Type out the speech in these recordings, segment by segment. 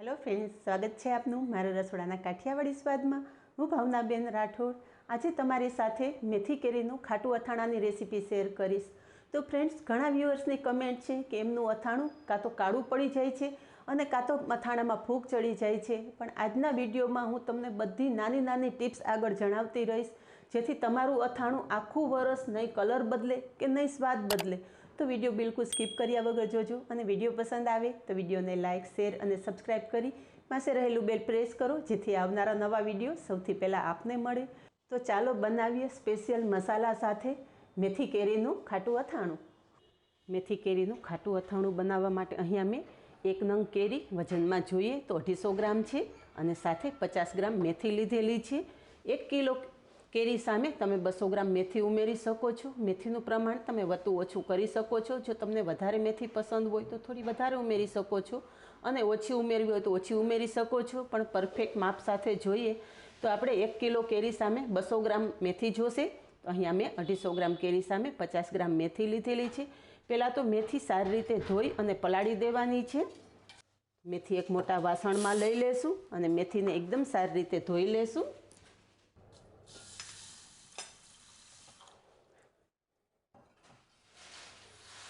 Hello friends સ્વાગત છે આપનું મારા રસોડાના કાઠિયાવાડી સ્વાદમાં. હું ભાવનાબેન રાઠોડ. આજે તમારી સાથે મેથી કેરીનું ખાટું અથાણાની રેસીપી શેર કરીશ. તો ફ્રેન્ડ્સ ઘણા વ્યુઅર્સની કમેન્ટ છે કે એમનું અથાણું કાં તો કાળું પડી જાય છે અને કાં તો અથાણામાં ફૂગ ચડી જાય છે. પણ આજના વિડીયોમાં હું તમને બધી નાની નાની ટિપ્સ આગળ જણાવતી રહીશ, જેથી તમારું અથાણું આખું વરસ નહીં કલર બદલે કે નહીં સ્વાદ બદલે. તો વીડિયો બિલકુલ સ્કીપ કર્યા વગર જોજો અને વીડિયો પસંદ આવે તો વિડીયોને લાઇક, શેર અને સબસ્ક્રાઇબ કરી પાસે રહેલું બેલ પ્રેસ કરો જેથી આવનારા નવા વીડિયો સૌથી પહેલાં આપને મળે. તો ચાલો બનાવીએ સ્પેશિયલ મસાલા સાથે મેથી કેરીનું ખાટું અથાણું. મેથી કેરીનું ખાટું અથાણું બનાવવા માટે અહીંયા મેં એક નંગ કેરી વજનમાં જોઈએ તો અઢીસો ગ્રામ છે અને સાથે પચાસ ગ્રામ મેથી લીધેલી છે. એક કિલો કેરી સામે તમે બસો ગ્રામ મેથી ઉમેરી શકો છો. મેથીનું પ્રમાણ તમે વધુ ઓછું કરી શકો છો. જો તમને વધારે મેથી પસંદ હોય તો થોડી વધારે ઉમેરી શકો છો અને ઓછી ઉમેરવી હોય તો ઓછી ઉમેરી શકો છો. પણ પરફેક્ટ માપ સાથે જોઈએ તો આપણે એક કિલો કેરી સામે બસો ગ્રામ મેથી જોશે. તો અહીંયા મેં અઢીસો ગ્રામ કેરી સામે પચાસ ગ્રામ મેથી લીધેલી છે. પહેલાં તો મેથી સારી રીતે ધોઈ અને પલાળી દેવાની છે. મેથી એક મોટા વાસણમાં લઈ લેશું અને મેથીને એકદમ સારી રીતે ધોઈ લેશું.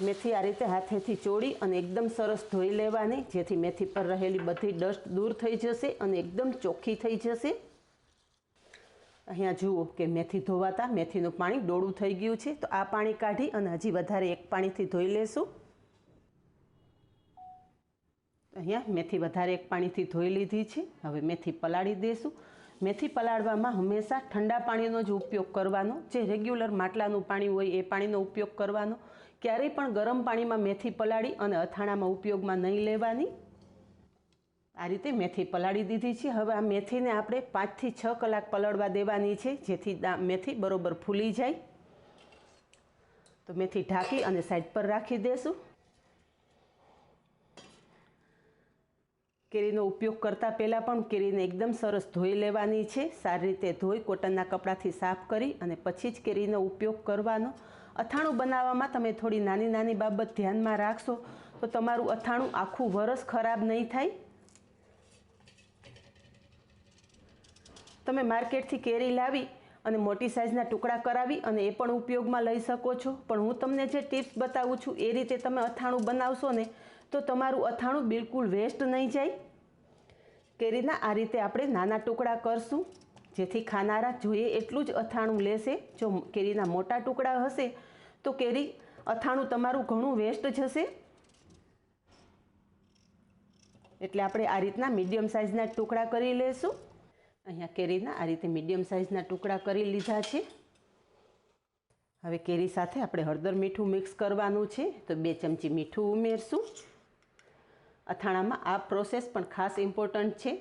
મેથી આ રીતે હાથેથી ચોળી અને એકદમ સરસ ધોઈ લેવાની, જેથી મેથી પર રહેલી બધી ડસ્ટ દૂર થઈ જશે અને એકદમ ચોખ્ખી થઈ જશે. અહીંયા જુઓ કે મેથી ધોવાતા, મેથીનું પાણી ડોળું થઈ ગયું છે. તો આ પાણી કાઢી અને હજી વધારે એક પાણીથી ધોઈ લેશું. અહીંયા મેથી વધારે એક પાણીથી ધોઈ લીધી છે. હવે મેથી પલાળી દઈશું મેથી પલાળવામાં હંમેશા ઠંડા પાણીનો જ ઉપયોગ કરવાનો, જે રેગ્યુલર માટલાનું પાણી હોય એ પાણીનો ઉપયોગ કરવાનો. ક્યારેય પણ ગરમ પાણીમાં મેથી પલાળી અને અથાણામાં ઉપયોગમાં નહીં લેવાની? આ રીતે મેથી પલાળી દીધી છે. હવે આ મેથીને આપણે પાંચથી છ કલાક પલળવા દેવાની છે, જેથી મેથી બરોબર ફૂલી જાય. તો મેથી ઢાંકી અને સાઈડ પર રાખી દેશું. કેરીનો ઉપયોગ કરતાં પહેલાં પણ કેરીને એકદમ સરસ ધોઈ લેવાની છે. સારી રીતે ધોઈ કોટનના કપડાથી સાફ કરી અને પછી જ કેરીનો ઉપયોગ કરવાનો. અથાણું બનાવવામાં તમે થોડી નાની નાની બાબત ધ્યાનમાં રાખશો, તો તમારું અથાણું આખું વરસ ખરાબ નહીં થાય. તમે માર્કેટથી કેરી લાવી અને મોટી સાઇઝના ટુકડા કરાવી અને એ પણ ઉપયોગમાં લઈ શકો છો. પણ હું તમને જે ટિપ્સ બતાવું છું, એ રીતે તમે અથાણું બનાવશો ને, તો તમારું અથાણું બિલકુલ વેસ્ટ નહીં જાય. કેરીના આ રીતે આપણે નાના ટુકડા કરશું, જેથી ખાનારા જોઈએ એટલું જ અથાણું લેશે, જો કેરીના મોટા ટુકડા હશે તો કેરી, અથાણું તમારું ઘણું વેસ્ટ જશે. એટલે આપણે આ રીતના મીડિયમ સાઇઝના ટુકડા કરી લઈશું અહીંયા કેરીના આ રીતે મીડિયમ સાઇઝના ટુકડા કરી લીધા છે. હવે કેરી સાથે આપણે હળદર મીઠું મિક્સ કરવાનું છે. તો બે ચમચી મીઠું ઉમેરશું. અથાણામાં આ પ્રોસેસ પણ ખાસ ઇમ્પોર્ટન્ટ છે.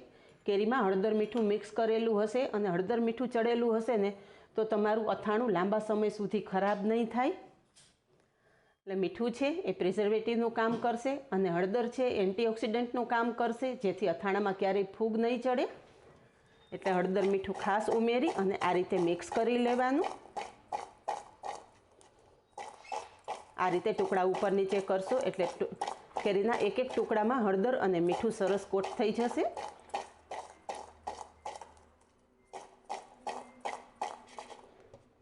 કેરીમાં હળદર મીઠું મિક્સ કરેલું હશે અને હળદર મીઠું ચડેલું હશે ને, તો તમારું અથાણું લાંબા સમય સુધી ખરાબ નહીં થાય. એટલે મીઠું છે એ પ્રિઝર્વેટિવનું કામ કરશે અને હળદર છે એન્ટીઓક્સિડન્ટનું કામ કરશે, જેથી અથાણામાં ક્યારેય ફૂગ નહીં ચડે. એટલે હળદર મીઠું ખાસ ઉમેરી અને આ રીતે મિક્સ કરી લેવાનું. આ રીતે ટુકડા ઉપર નીચે કરશો એટલે કેરીના એક એક ટુકડામાં હળદર અને મીઠું સરસ કોટ થઈ જશે.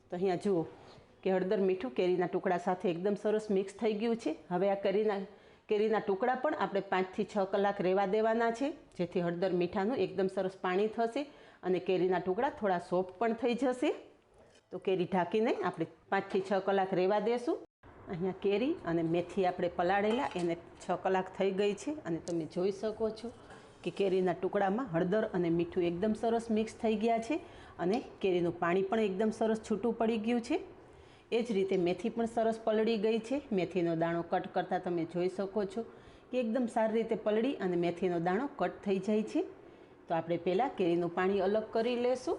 તો અહીંયા જુઓ કે હળદર મીઠું કેરીના ટુકડા સાથે એકદમ સરસ મિક્સ થઈ ગયું છે. હવે આ કેરીના કેરીના ટુકડા પણ આપણે પાંચથી છ કલાક રહેવા દેવાના છે, જેથી હળદર મીઠાનું એકદમ સરસ પાણી થશે અને કેરીના ટુકડા થોડા સોફ્ટ પણ થઈ જશે. તો કેરી ઢાંકીને આપણે પાંચથી છ કલાક રહેવા દેશું. અહીંયા કેરી અને મેથી આપણે પલાળેલા, એને છ કલાક થઈ ગઈ છે અને તમે જોઈ શકો છો કે કેરીના ટુકડામાં હળદર અને મીઠું એકદમ સરસ મિક્સ થઈ ગયા છે અને કેરીનું પાણી પણ એકદમ સરસ છૂટું પડી ગયું છે. એ જ રીતે મેથી પણ સરસ પલળી ગઈ છે. મેથીનો દાણો કટ કરતાં તમે જોઈ શકો છો કે એકદમ સારી રીતે પલળી અને મેથીનો દાણો કટ થઈ જાય છે. તો આપણે પહેલાં કેરીનું પાણી અલગ કરી લેશું.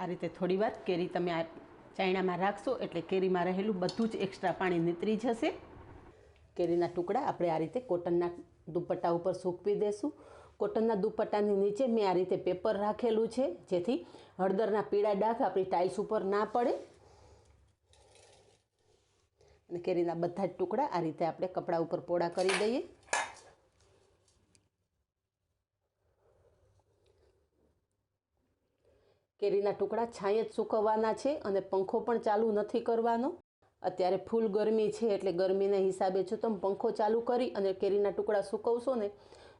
આ રીતે થોડીવાર કેરી તમે આ ચાયણામાં રાખશો એટલે કેરીમાં રહેલું બધું જ એક્સ્ટ્રા પાણી નીતરી જશે. કેરીના ટુકડા આપણે આ રીતે કોટનના દુપટ્ટા ઉપર સૂકવી દેશું. કોટનના દુપટ્ટાની નીચે મેં આ રીતે પેપર રાખેલું છે, જેથી હળદરના પીળા ડાઘ આપણી ટાઇલ્સ ઉપર ના પડે. અને કેરીના બધા જ ટુકડા આ રીતે આપણે કપડા ઉપર પોળા કરી દઈએ. કેરીના ટુકડા છાંયે જ સૂકવવાના છે અને પંખો પણ ચાલુ નથી કરવાનો. અત્યારે ફૂલ ગરમી છે એટલે ગરમીના હિસાબે જો તમે પંખો ચાલુ કરી અને કેરીના ટુકડા સૂકવશો ને,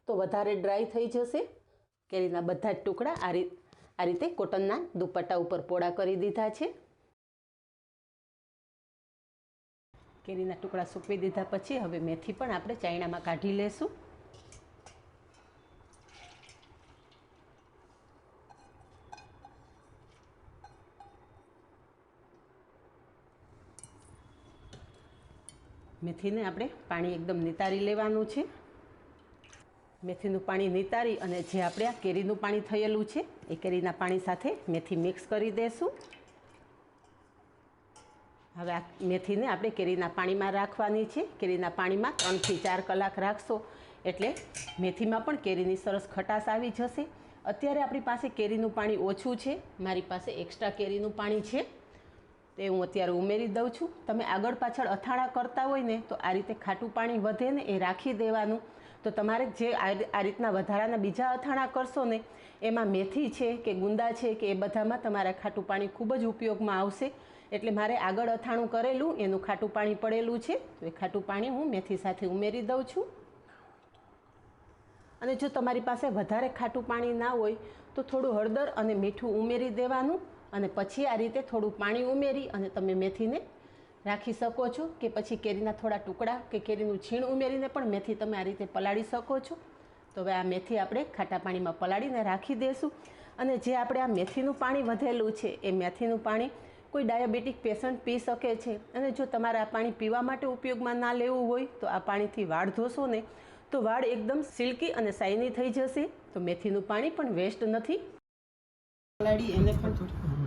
તો વધારે ડ્રાય થઈ જશે. કેરીના બધા જ ટુકડા આ રીત આ રીતે કોટનના દુપટ્ટા ઉપર પોળા કરી દીધા છે. કેરીના ટુકડા સૂકવી દીધા પછી હવે મેથી પણ આપણે ચાયણામાં કાઢી લેશું. મેથીને આપણે પાણી એકદમ નિતારી લેવાનું છે. મેથીનું પાણી નિતારી અને જે આપણે આ કેરીનું પાણી થયેલું છે, એ કેરીના પાણી સાથે મેથી મિક્સ કરી દઈશું હવે આ મેથીને આપણે કેરીના પાણીમાં રાખવાની છે. કેરીના પાણીમાં ત્રણથી ચાર કલાક રાખશો એટલે મેથીમાં પણ કેરીની સરસ ખટાશ આવી જશે. અત્યારે આપણી પાસે કેરીનું પાણી ઓછું છે. મારી પાસે એક્સ્ટ્રા કેરીનું પાણી છે. તે હું અત્યારે ઉમેરી દઉં છું. તમે આગળ પાછળ અથાણા કરતા હોય ને, તો આ રીતે ખાટું પાણી વધે ને એ રાખી દેવાનું. તો તમારે જે આ રીતના વધારાના બીજા અથાણા કરશો ને, એમાં મેથી છે કે ગુંદા છે કે એ બધામાં તમારા ખાટું પાણી ખૂબ જ ઉપયોગમાં આવશે. એટલે મારે આગળ અથાણું કરેલું, એનું ખાટું પાણી પડેલું છે. તો એ ખાટું પાણી હું મેથી સાથે ઉમેરી દઉં છું. અને જો તમારી પાસે વધારે ખાટું પાણી ના હોય, તો થોડું હળદર અને મીઠું ઉમેરી દેવાનું. અને પછી આ રીતે થોડું પાણી ઉમેરી અને તમે મેથીને રાખી શકો છો કે પછી કેરીના થોડા ટુકડા કે કેરીનું છીણ ઉમેરીને પણ મેથી તમે આ રીતે પલાળી શકો છો. તો હવે આ મેથી આપણે ખાટા પાણીમાં પલાળીને રાખી દઈશું અને જે આપણે આ મેથીનું પાણી વધેલું છે, એ મેથીનું પાણી કોઈ ડાયાબિટીક પેશન્ટ પી શકે છે. અને જો તમારે આ પાણી પીવા માટે ઉપયોગમાં ના લેવું હોય, તો આ પાણીથી વાળ ધોશો ને તો વાળ એકદમ સિલ્કી અને શાઇની થઈ જશે. તો મેથીનું પાણી પણ વેસ્ટ નથી. પલાળી એને પણ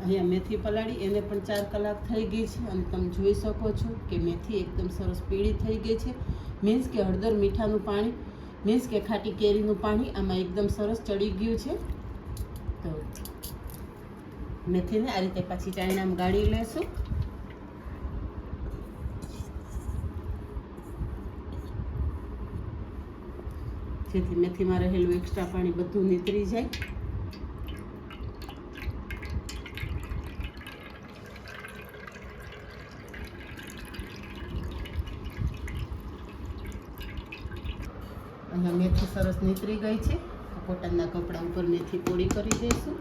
અહીંયા મેથી પલાળી, એને પણ ચાર કલાક થઈ ગઈ છે. અને તમે જોઈ શકો છો કે મેથી એકદમ સરસ પીળી થઈ ગઈ છે. મીન્સ કે હળદર મીઠાનું પાણી, મીન્સ કે ખાટી કેરીનું પાણી આમાં એકદમ સરસ ચડી ગયું છે. તો મેથીને આ રીતે પાછી ચાયણામાં ગાળી લેશું. જેથી મેથીમાં રહેલું એક્સ્ટ્રા પાણી બધું નીતરી જાય અહીંયા મેથી સરસ નીતરી ગઈ છે. કોટનના કપડા ઉપર મેથી પોળી કરી દઈશું.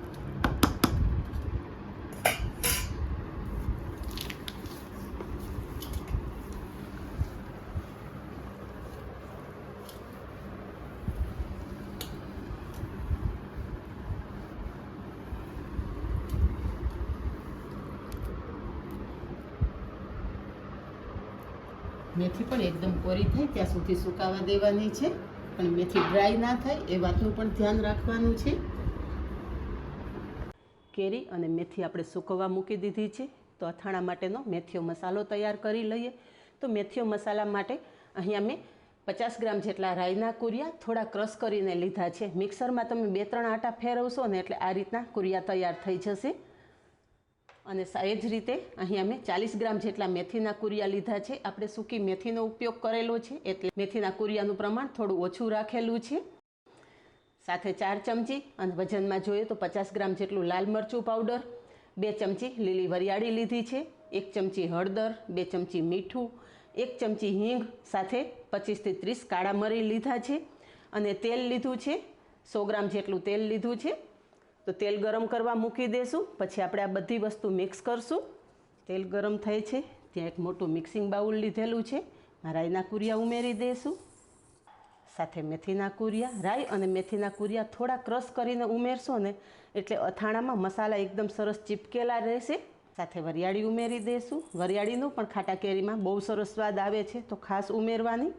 મેથી પણ એકદમ કોરી થાય ત્યાં સુધી સુકાવા દેવાની છે. પણ મેથી ડ્રાય ના થાય, એ વાતનું પણ ધ્યાન રાખવાનું છે. કેરી અને મેથી આપણે સૂકવવા મૂકી દીધી છે. તો અથાણા માટેનો મેથીઓ મસાલો તૈયાર કરી લઈએ. તો મેથીઓ મસાલા માટે અહીંયા મેં પચાસ ગ્રામ જેટલા રાઈના કુરિયા થોડા ક્રશ કરીને લીધા છે. મિક્સરમાં તમે બે ત્રણ આટા ફેરવશો ને એટલે આ રીતના કુરિયા તૈયાર થઈ જશે. અને એ જ રીતે અહીં અમે ચાલીસ ગ્રામ જેટલા મેથીના કુરિયા લીધા છે. આપણે સૂકી મેથીનો ઉપયોગ કરેલો છે, એટલે મેથીના કુરિયાનું પ્રમાણ થોડું ઓછું રાખેલું છે. સાથે ચાર ચમચી, અને વજનમાં જોઈએ તો પચાસ ગ્રામ જેટલું લાલ મરચું પાવડર, બે ચમચી લીલી વરિયાળી લીધી છે, એક ચમચી હળદર, બે ચમચી મીઠું, એક ચમચી હિંગ, સાથે પચીસથી ત્રીસ કાળા મરી લીધા છે. અને તેલ લીધું છે, સો ગ્રામ જેટલું તેલ લીધું છે. તો તેલ ગરમ કરવા મૂકી દઈશું પછી આપણે આ બધી વસ્તુ મિક્સ કરશું. તેલ ગરમ થાય છે. ત્યાં એક મોટું મિક્સિંગ બાઉલ લીધેલું છે. રાઈના કુરિયા ઉમેરી દઈશું સાથે મેથીના કુરિયા, રાઈ અને મેથીના કુરિયા થોડા ક્રશ કરીને ઉમેરશો ને એટલે અથાણામાં મસાલા એકદમ સરસ ચીપકેલા રહેશે. સાથે વરિયાળી ઉમેરી દઈશું વરિયાળીનું પણ ખાટા કેરીમાં બહુ સરસ સ્વાદ આવે છે, તો ખાસ ઉમેરવાની.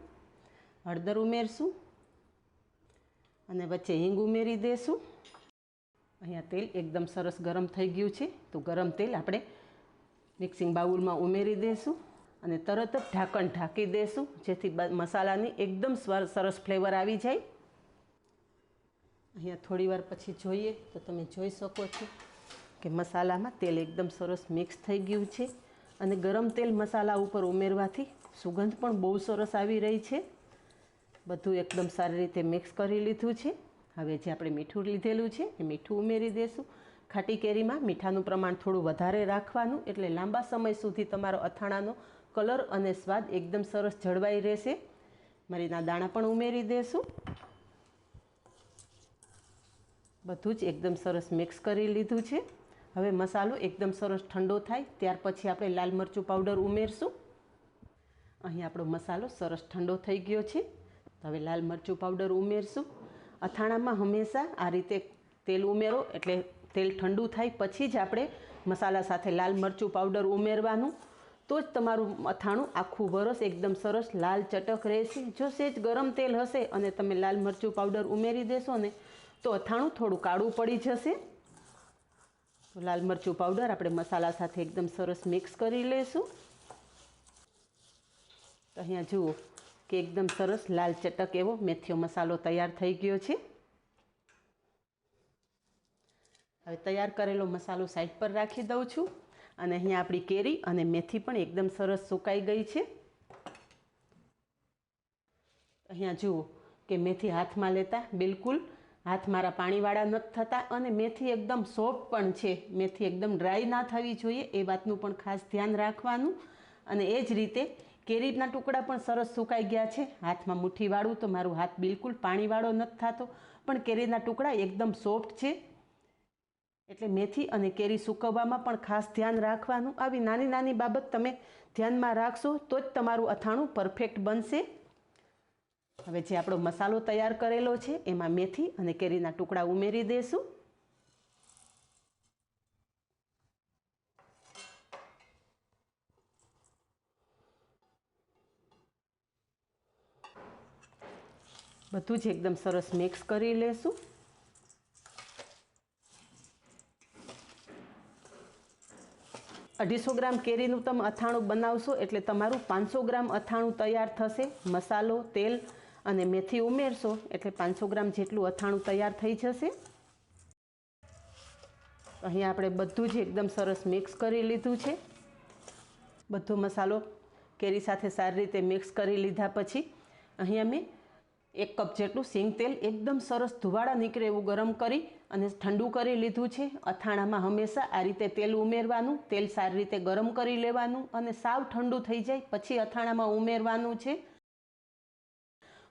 હળદર ઉમેરશું. અને વચ્ચે હિંગ ઉમેરી દઈશું અહીંયા તેલ એકદમ સરસ ગરમ થઈ ગયું છે. તો ગરમ તેલ આપણે મિક્સિંગ બાઉલમાં ઉમેરી દઈશું અને તરત જ ઢાંકણ ઢાંકી દઈશું જેથી મસાલાની એકદમ સરસ ફ્લેવર આવી જાય. અહીંયા થોડીવાર પછી જોઈએ, તો તમે જોઈ શકો છો કે મસાલામાં તેલ એકદમ સરસ મિક્સ થઈ ગયું છે અને ગરમ તેલ મસાલા ઉપર ઉમેરવાથી સુગંધ પણ બહુ સરસ આવી રહી છે. બધું એકદમ સારી રીતે મિક્સ કરી લીધું છે. હવે જે આપણે મીઠું લીધેલું છે, એ મીઠું ઉમેરી દઈશું ખાટી કેરીમાં મીઠાનું પ્રમાણ થોડું વધારે રાખવાનું, એટલે લાંબા સમય સુધી તમારો અથાણાનો કલર અને સ્વાદ એકદમ સરસ જળવાઈ રહેશે. મરીના દાણા પણ ઉમેરી દઈશું બધું જ એકદમ સરસ મિક્સ કરી લીધું છે. હવે મસાલો એકદમ સરસ ઠંડો થાય, ત્યાર પછી આપણે લાલ મરચું પાવડર ઉમેરશું. અહીં આપણો મસાલો સરસ ઠંડો થઈ ગયો છે. હવે લાલ મરચું પાવડર ઉમેરશું. અથાણામાં હંમેશા આ રીતે તેલ ઉમેરો એટલે તેલ ઠંડુ થાય પછી જ આપણે મસાલા સાથે લાલ મરચું પાવડર ઉમેરવાનું. તો જ તમારું અથાણું આખું વરસ એકદમ સરસ લાલ ચટક રહેશે. જો સેજ ગરમ તેલ હશે અને તમે લાલ મરચું પાવડર ઉમેરી દેશો ને તો અથાણું થોડું કાળું પડી જશે. લાલ મરચું પાવડર આપણે મસાલા સાથે એકદમ સરસ મિક્સ કરી લઈશું અહીંયા જુઓ કે એકદમ સરસ લાલ ચટક એવો મેથીઓ મસાલો તૈયાર થઈ ગયો છે. હવે તૈયાર કરેલો મસાલો સાઈડ પર રાખી દઉં છું. અને અહીંયા આપણી કેરી અને મેથી પણ એકદમ સરસ સુકાઈ ગઈ છે. અહીંયા જુઓ કે મેથી હાથમાં લેતા બિલકુલ હાથ મારા પાણીવાળા નથી થતા અને મેથી એકદમ સોફ્ટ પણ છે. મેથી એકદમ ડ્રાય ના થવી જોઈએ એ વાતનું પણ ખાસ ધ્યાન રાખવાનું. અને એ જ રીતે કેરીના ટુકડા પણ સરસ સુકાઈ ગયા છે. હાથમાં મુઠ્ઠીવાળું તો મારું હાથ બિલકુલ પાણીવાળો નથી થતો, પણ કેરીના ટુકડા એકદમ સોફ્ટ છે. એટલે મેથી અને કેરી સૂકવવામાં પણ ખાસ ધ્યાન રાખવાનું. આવી નાની નાની બાબત તમે ધ્યાનમાં રાખશો તો જ તમારું અથાણું પરફેક્ટ બનશે. હવે જે આપણો મસાલો તૈયાર કરેલો છે, એમાં મેથી અને કેરીના ટુકડા ઉમેરી દઈશું બધું જ એકદમ સરસ મિક્સ કરી લેશું. અઢીસો ગ્રામ કેરીનું તમે અથાણું બનાવશો એટલે તમારું પાંચસો ગ્રામ અથાણું તૈયાર થશે. મસાલો, તેલ અને મેથી ઉમેરશો એટલે પાંચસો ગ્રામ જેટલું અથાણું તૈયાર થઈ જશે. અહીંયા આપણે બધું જ એકદમ સરસ મિક્સ કરી લીધું છે. બધો મસાલો કેરી સાથે સારી રીતે મિક્સ કરી લીધા પછી અહીં અમે એક કપ જેટલું સિંગ તેલ એકદમ સરસ ધુવાળા નીકળે એવું ગરમ કરી અને ઠંડુ કરી લીધું છે. અથાણામાં હંમેશા આ રીતે તેલ ઉમેરવાનું, તેલ સારી રીતે ગરમ કરી લેવાનું અને સાવ ઠંડુ થઈ જાય પછી અથાણામાં ઉમેરવાનું છે.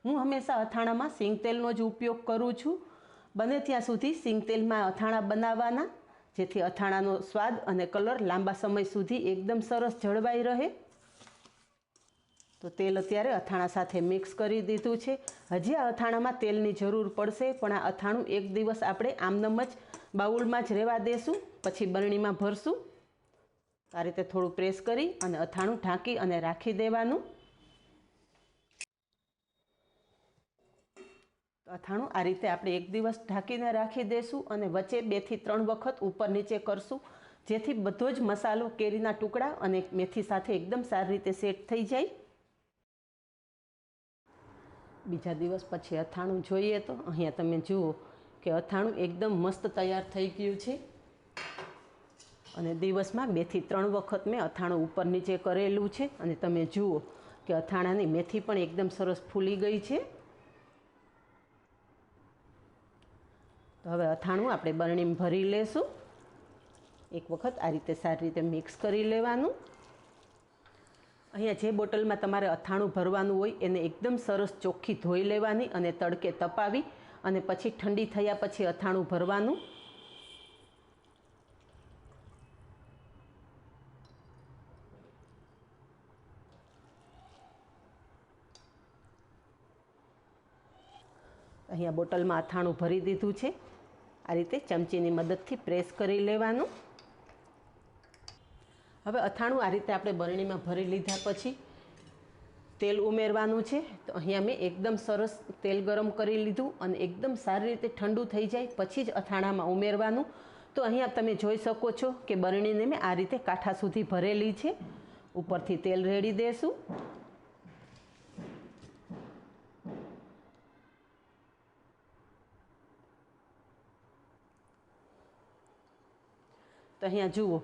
હું હંમેશા અથાણામાં સિંગ તેલનો જ ઉપયોગ કરું છું. બને ત્યાં સુધી સિંગ તેલમાં અથાણા બનાવવાના, જેથી અથાણાનો સ્વાદ અને કલર લાંબા સમય સુધી એકદમ સરસ જળવાઈ રહે. તો તેલ અત્યારે અથાણા સાથે મિક્સ કરી દીધું છે. હજી આ અથાણામાં તેલની જરૂર પડશે, પણ આ અથાણું એક દિવસ આપણે આમનમ જ બાઉલમાં જ રહેવા દેશું, પછી બરણીમાં ભરશું. આ રીતે થોડું પ્રેસ કરી અને અથાણું ઢાંકી અને રાખી દેવાનું. અથાણું આ રીતે આપણે એક દિવસ ઢાંકીને રાખી દઈશું અને વચ્ચે બેથી ત્રણ વખત ઉપર નીચે કરશું, જેથી બધો જ મસાલો કેરીના ટુકડા અને મેથી સાથે એકદમ સારી રીતે સેટ થઈ જાય. બીજા દિવસ પછી અથાણું જોઈએ તો અહીંયા તમે જુઓ કે અથાણું એકદમ મસ્ત તૈયાર થઈ ગયું છે. અને દિવસમાં બેથી ત્રણ વખત મેં અથાણું ઉપર નીચે કરેલું છે. અને તમે જુઓ કે અથાણાની મેથી પણ એકદમ સરસ ફૂલી ગઈ છે. તો હવે અથાણું આપણે બરણીમાં ભરી લેશું. એક વખત આ રીતે સારી રીતે મિક્સ કરી લેવાનું. અહીંયા જે બોટલમાં તમારે અથાણું ભરવાનું હોય એને એકદમ સરસ ચોખ્ખી ધોઈ લેવાની અને તડકે તપાવી અને પછી ઠંડી થયા પછી અથાણું ભરવાનું. અહીંયા બોટલમાં અથાણું ભરી દીધું છે. આ રીતે ચમચીની મદદથી પ્રેસ કરી લેવાનું. હવે અથાણું આ રીતે આપણે બરણીમાં ભરી લીધા પછી તેલ ઉમેરવાનું છે. તો અહીંયા મેં એકદમ સરસ તેલ ગરમ કરી લીધું અને એકદમ સારી રીતે ઠંડુ થઈ જાય પછી જ અથાણામાં ઉમેરવાનું. તો અહીંયા તમે જોઈ શકો છો કે બરણીને મેં આ રીતે કાંઠા સુધી ભરેલી છે. ઉપરથી તેલ રેડી દેશું. તો અહીંયા જુઓ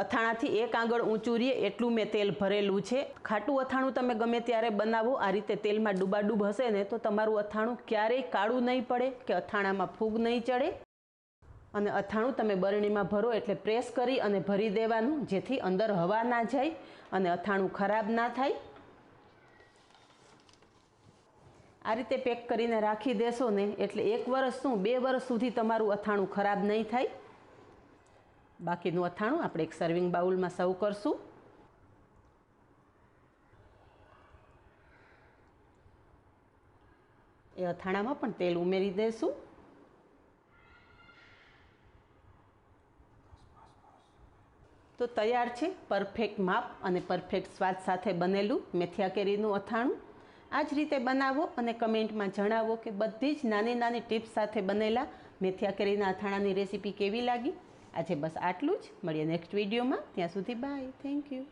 અથાણાથી એક આંગળ ઊંચું રહીએ એટલું મેં તેલ ભરેલું છે. ખાટું અથાણું તમે ગમે ત્યારે બનાવો, આ રીતે તેલમાં ડૂબાડૂબ હશે ને તો તમારું અથાણું ક્યારેય કાળું નહીં પડે કે અથાણામાં ફૂગ નહીં ચડે. અને અથાણું તમે બરણીમાં ભરો એટલે પ્રેસ કરી અને ભરી દેવાનું, જેથી અંદર હવા ના જાય અને અથાણું ખરાબ ના થાય. આ રીતે પેક કરીને રાખી દેશો ને એટલે એક વર્ષ શું, બે વર્ષ સુધી તમારું અથાણું ખરાબ નહીં થાય. બાકીનું અથાણું આપણે એક સર્વિંગ બાઉલમાં સર્વ કરશું. એ અથાણામાં પણ તેલ ઉમેરી દઈશું તો તૈયાર છે પરફેક્ટ માપ અને પરફેક્ટ સ્વાદ સાથે બનેલું મેથિયા કેરીનું અથાણું. આ જ રીતે બનાવો અને કમેન્ટમાં જણાવો કે બધી જ નાની નાની ટિપ્સ સાથે બનેલા મેથિયા કેરીના અથાણાની રેસીપી કેવી લાગી? આજે બસ આટલું જ. મળીએ નેક્સ્ટ વિડીયોમાં ત્યાં સુધી બાય થેન્ક યુ